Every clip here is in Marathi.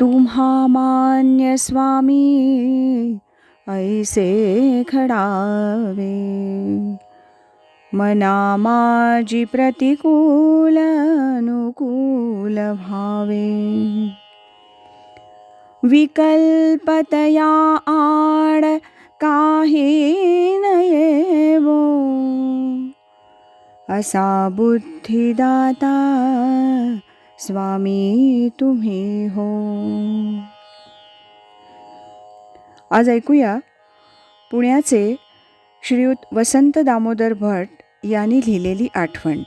तुम्हा मान्य स्वामी ऐसे खडावे। मना माझी प्रतिकूल अनुकूल भावे। विकल्पतया आड काही नयेवो। असा बुद्धिदाता स्वामी तुम्ही हो. आज ऐकूया पुण्याचे श्रीयुत वसंत दामोदर भट यांनी लिहिलेली आठवण.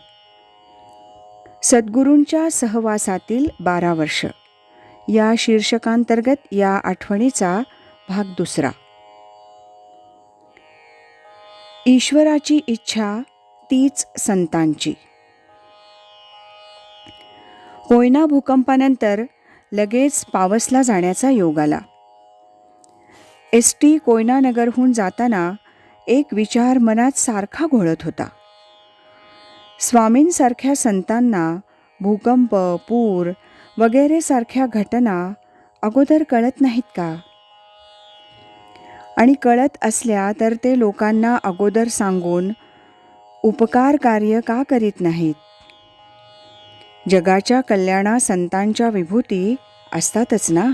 सद्गुरूंच्या सहवासातील बारा वर्ष. या शीर्षकांतर्गत या आठवणीचा भाग दुसरा. ईश्वराची इच्छा तीच संतांची. कोयना भूकंपानंतर लगेच पावसला जाण्याचा योग आला. एस टी कोयनानगरहून जाताना एक विचार मनात सारखा घोळत होता. स्वामींसारख्या संतांना भूकंप पूर वगैरे सारख्या घटना अगोदर कळत नाहीत का? आणि कळत असल्या तर ते लोकांना अगोदर सांगून उपकार कार्य का करीत नाहीत? जगाच्या कल्याणा संतांच्या विभूती असतातच ना?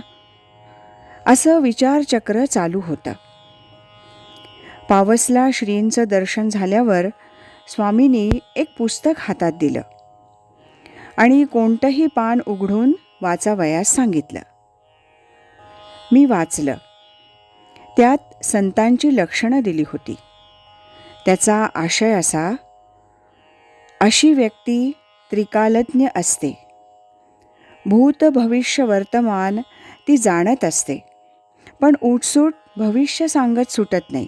असं विचारचक्र चालू होतं. पावसला श्रींचं दर्शन झाल्यावर स्वामींनी एक पुस्तक हातात दिलं आणि कोणतंही पान उघडून वाचावयास सांगितलं. मी वाचलं. त्यात संतांची लक्षणं दिली होती. त्याचा आशय असा अशी व्यक्ती त्रिकालज्ञ असते. भूत भविष्य वर्तमान ती जाणत असते. पण उठसूट भविष्य सांगत सुटत नाही.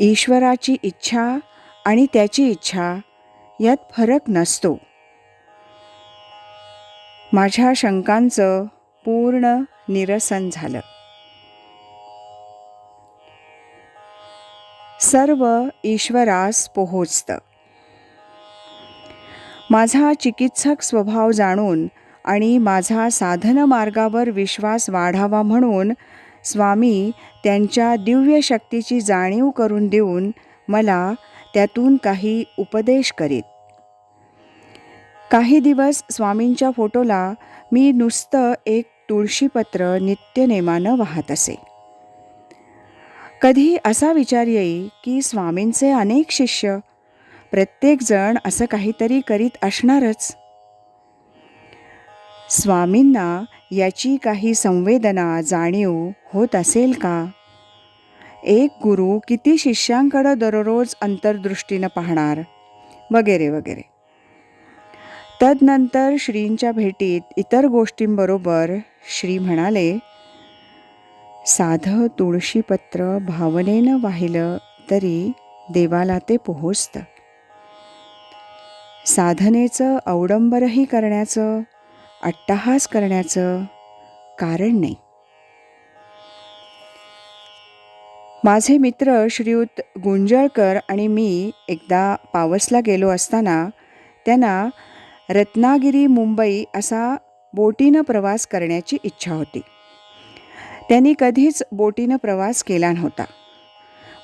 ईश्वराची इच्छा आणि त्याची इच्छा यात फरक नसतो. माझ्या शंकांचं पूर्ण निरसन झालं. सर्व ईश्वरास पोहोचतं. माझा चिकित्सक स्वभाव जाणून आणि माझा साधन मार्गावर विश्वास वाढावा म्हणून स्वामी त्यांच्या दिव्य शक्तीची जाणीव करून देऊन मला त्यातून काही उपदेश करीत. काही दिवस स्वामींच्या फोटोला मी नुसतं एक तुळशीपत्र नित्यनेमानं वाहत असे. कधी असा विचार येई की स्वामींचे अनेक शिष्य प्रत्येकजण असं काहीतरी करीत असणारच. स्वामींना याची काही संवेदना जाणीव होत असेल का? एक गुरु किती शिष्यांकडं दररोज अंतर्दृष्टीनं पाहणार? वगैरे वगैरे. तदनंतर श्रींच्या भेटीत इतर गोष्टींबरोबर श्री म्हणाले साधं तुळशीपत्र भावनेनं वाहिलं तरी देवाला ते पोहोचतं. साधनेचं अवडंबरही करण्याचं अट्टहास करण्याचं कारण नाही. माझे मित्र श्रीयुत गुंजळकर आणि मी एकदा पावसला गेलो असताना त्यांना रत्नागिरी मुंबई असा बोटीनं प्रवास करण्याची इच्छा होती. त्यांनी कधीच बोटीनं प्रवास केला नव्हता.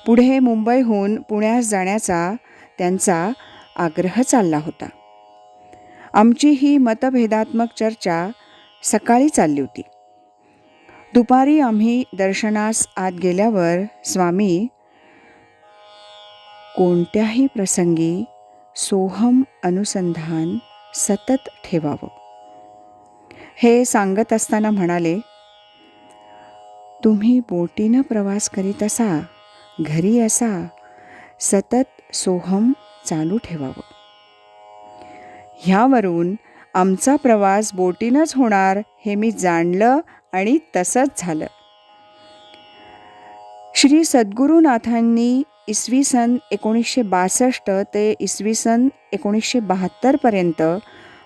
पुढे मुंबईहून पुण्यास जाण्याचा त्यांचा आग्रह चालला होता. आमची ही मतभेदात्मक चर्चा सकाळी चालली होती. दुपारी आम्ही दर्शनास आत गेल्यावर स्वामी कोणत्याही प्रसंगी सोहम अनुसंधान सतत ठेवावं. हे सांगत असताना म्हणाले तुम्ही बोटीनं प्रवास करीत असा घरी असा सतत सोहम चालू ठेवावं. ह्यावरून आमचा प्रवास बोटीनंच होणार हे मी जाणलं आणि तसंच झालं. श्री सद्गुरुनाथांनी इसवी सन एकोणीसशे बासष्ट ते इसवी सन एकोणीसशे बहात्तरपर्यंत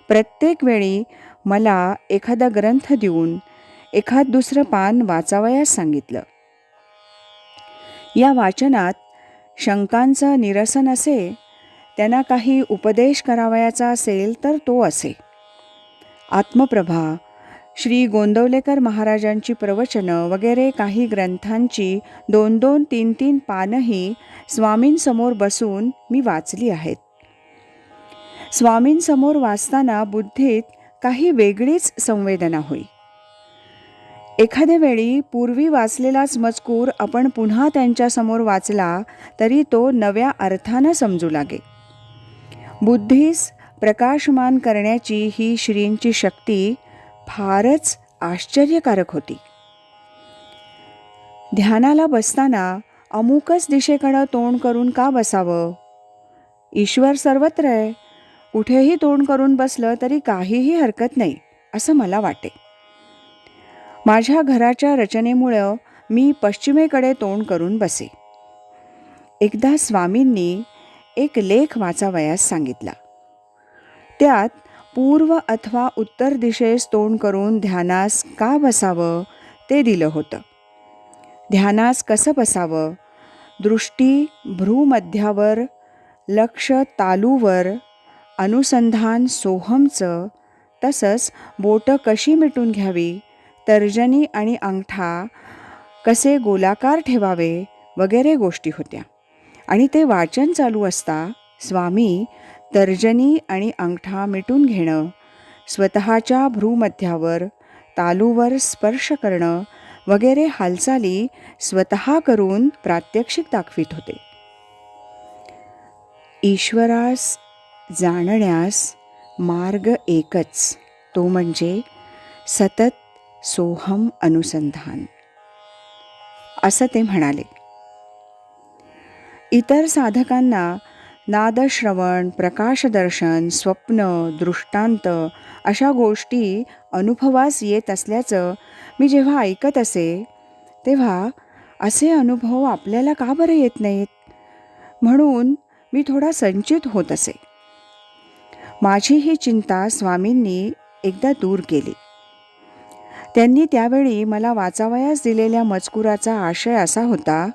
प्रत्येक वेळी मला एखादा ग्रंथ देऊन एखाद दुसरं पान वाचावयास सांगितलं. या वाचनात शंकांचं निरसन असे त्यांना काही उपदेश करावयाचा असेल तर तो असे. आत्मप्रभा श्री गोंदवलेकर महाराजांची प्रवचनं वगैरे काही ग्रंथांची दोन दोन तीन तीन पानंही स्वामींसमोर बसून मी वाचली आहेत. स्वामींसमोर वाचताना बुद्धीत काही वेगळीच संवेदना होई. एखाद्या वेळी पूर्वी वाचलेलाच मजकूर आपण पुन्हा त्यांच्यासमोर वाचला तरी तो नव्या अर्थानं समजू लागे. बुद्धीस प्रकाशमान करण्याची ही श्रींची शक्ती फारच आश्चर्यकारक होती. ध्यानाला बसताना अमुकच दिशेकडं तोंड करून का बसावं? ईश्वर सर्वत्र आहे. कुठेही तोंड करून बसलं तरी काहीही हरकत नाही असं मला वाटे. माझ्या घराच्या रचनेमुळं मी पश्चिमेकडे तोंड करून बसे. एकदा स्वामींनी एक लेख वाचावयास सांगितला. त्यात पूर्व अथवा उत्तर दिशेस तोंड करून ध्यानास का बसावं ते दिलं होतं. ध्यानास कसं बसावं? दृष्टी भ्रूमध्यावर लक्ष तालूवर अनुसंधान सोहमचं तसंच बोटं कशी मिटून घ्यावी तर्जनी आणि अंगठा कसे गोलाकार ठेवावे वगैरे गोष्टी होत्या. आणि ते वाचन चालू असता स्वामी तर्जनी आणि अंगठा मिटून घेणं स्वतःच्या भ्रूमध्यावर तालूवर स्पर्श करणं वगैरे हालचाली स्वतः करून प्रात्यक्षिक दाखवित होते. ईश्वरास जाणण्यास मार्ग एकच तो म्हणजे सतत सोहम अनुसंधान. असं ते म्हणाले. इतर साधकांना नादश्रवण प्रकाशदर्शन स्वप्न दृष्टांत अशा गोष्टी अनुभवास येत असल्याचं मी जेव्हा ऐकत असे तेव्हा असे अनुभव आपल्याला का बरं येत नाहीत? म्हणून मी थोडा संचित होत असे. माझी ही चिंता स्वामींनी एकदा दूर केली. त्यांनी त्यावेळी मला वाचावयास दिलेल्या मजकुराचा आशय असा होता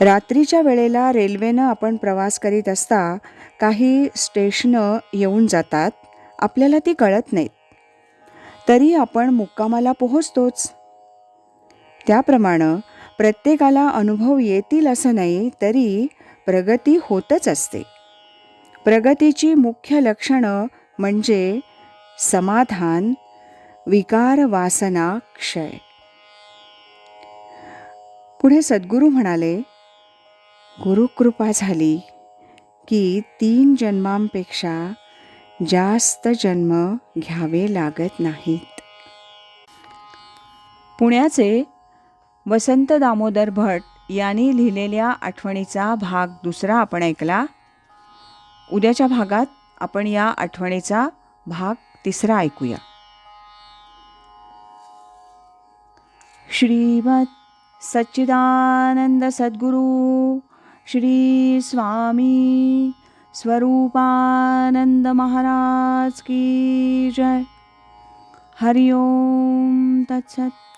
रात्रीच्या वेळेला रेल्वेनं आपण प्रवास करीत असता काही स्टेशनं येऊन जातात. आपल्याला ती कळत नाहीत. तरी आपण मुक्कामाला पोहोचतोच. त्याप्रमाणे प्रत्येकाला अनुभव येतील असं नाही तरी प्रगती होतच असते. प्रगतीची मुख्य लक्षणं म्हणजे समाधान विकार वासना क्षय. पुढे सद्गुरू म्हणाले गुरुकृपा झाली की तीन जन्मांपेक्षा जास्त जन्म घ्यावे लागत नाहीत. पुण्याचे वसंत दामोदर भट यांनी लिहिलेल्या आठवणीचा भाग दुसरा आपण ऐकला. उद्याच्या भागात आपण या आठवणीचा भाग तिसरा ऐकूया. श्रीमद सच्चिदानंद सद्गुरू श्रीस्वामी श्री की जय। हरि ओं तत्सत्।